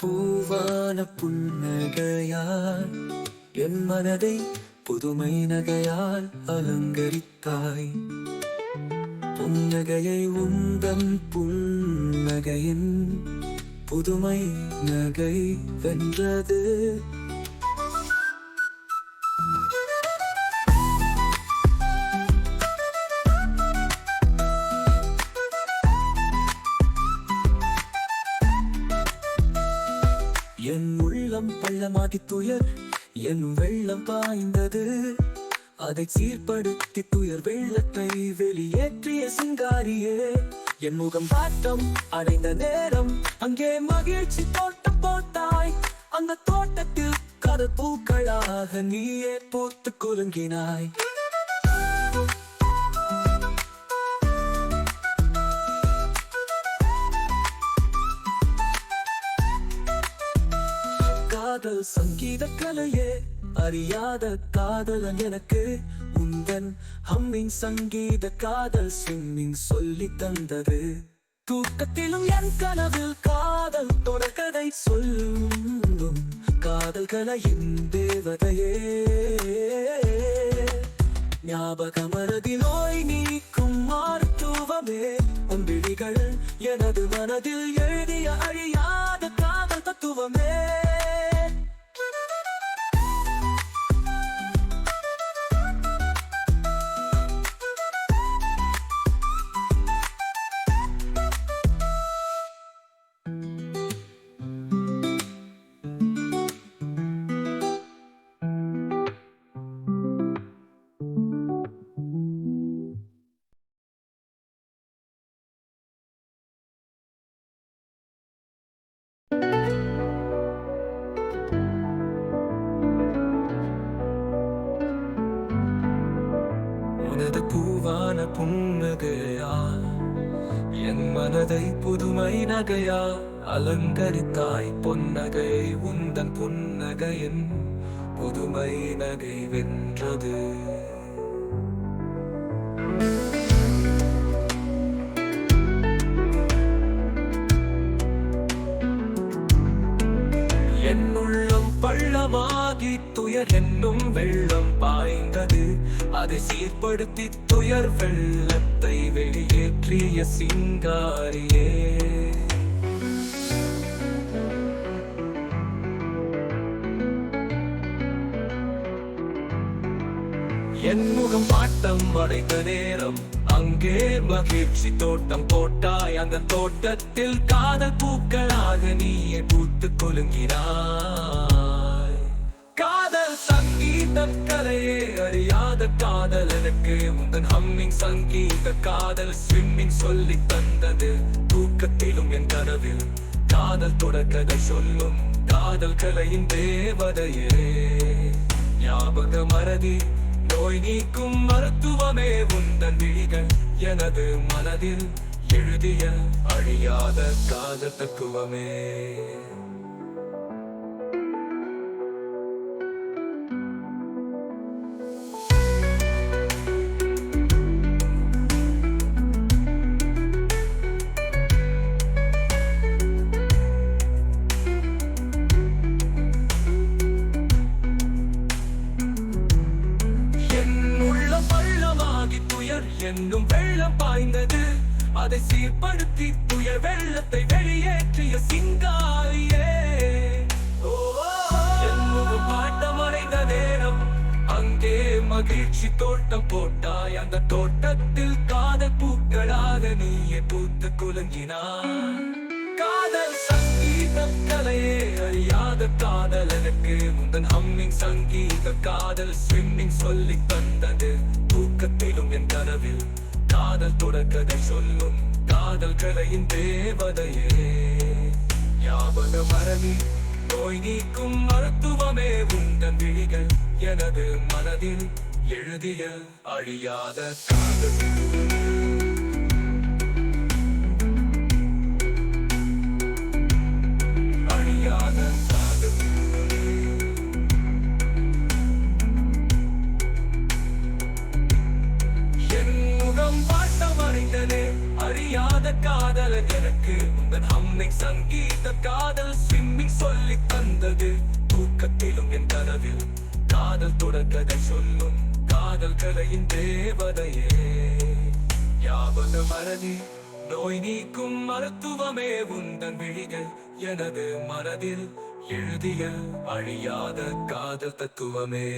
பூவான புன்னகையால் என் மனதை புதுமை நகையால் அலங்கரித்தாய். புன்னகையை உந்தன் புன்னகையின் புதுமை நகை வென்றது. உள்ளம் பள்ளமாகி துயர். என் வெள்ளம் பாய்ந்தது. அதை சீர்படுத்தி துயர். வெள்ளத்தை வெளியேற்றிய சிங்காரியே. என் முகம் பாட்டம் அடைந்த நேரம். அங்கே மகிழ்ச்சி தோட்டம் போட்டாய். அந்த தோட்டத்தில் கரு பூக்களாக நீயே போத்து குலுங்கினாய். காதல் சங்கீத கலையே. அறியாத காதலன் எனக்கு உந்தன் ஹம்மிங் சங்கீத காதல் ஸ்விம்மிங் சொல்லி தந்தது. தூக்கத்திலும் என் கனவில் காதல் தொடர்கதை சொல்லும். காதல் கலையின் தேவதையே. ஞாபகமரதி நோய் நீக்கும் மருத்துவமே. உன் விழிகள் எனது மனதில் எழுதிய அழியாத காதல் தத்துவமே. உனது பூவான புன்னகையா? என் மனதை புதுமை நகையா? அலங்கரித்தாய் பொன்னகை உந்தன் புன்னகையின் புதுமை நகை வென்றது. என் உள்ளம் பள்ளமாகி துயர் என்னும் வெள்ளம் பாய்ந்தது. அதை சீர்படுத்தி துயர் வெள்ளத்தை வெளியேற்றிய சிங்காரியே. என் முகம் பாட்டம் அடைந்த நேரம் அங்கே மகிழ்ச்சி தோட்டம் போட்டாய். அந்த தோட்டத்தில் காதல் பூக்களாக நீயே பூத்து குலுங்கினாய். காதல் கலையே அறியாத காதல் எனக்கு. உந்தன் ஹம்மிங் சங்கீத காதல் ஸ்விம்மிங் சொல்லி தந்தது. தூக்கத்திலும் என் கனவில் காதல் தொடக்கதை சொல்லும் காதல் கலையின் தேவதையே ஞாபக மறதி நோய் நீக்கும் மருத்துவமே உந்தன் விழிகள். எனது மனதில் எழுதிய அழியாத காதல் தத்துவமே. துயர் என்னும் வெள்ளம் பாய்ந்தது. அதை சீர்படுத்தி புயல் வெள்ளத்தை வெளியேற்றிய சிங்காரியே. மகிழ்ச்சி தோட்டம் போட்டாய். அந்த தோட்டத்தில் காதல் பூக்களாக நீயே பூத்து குலுங்கினாய். காதல் சங்கீதம் கடலுக்கு எனக்கு முந்தன் ஹம்மிங் சங்கீத காதல் ஸ்விம்மிங் சொல்லி தந்தது. தூக்கத்திலும் என் கனவில் காதல் தொடக்கதை சொல்லும் காதல் கலையின் தேவதையே. ஞாபக மரணி நோய் நீக்கும் மருத்துவமே உந்தன் விழிகள் எனது மனதில் எழுதிய அழியாத காதல். இல்லாத முகம் காதல் எனக்கு. உங்கள் அம்மை சங்கீத காதல் ஸ்விம்மிங் சொல்லி தந்தது. தூக்கத்திலும் என் கனவில் காதல் தொடர்கதை சொல்லும் காதல் கலையின் தேவதையே. யாவது மறதி நோய் நீக்கும் மருத்துவமே. உந்தன் விழிகள் எனது மனதில் எழுதிய அழியாத காதல் தத்துவமே.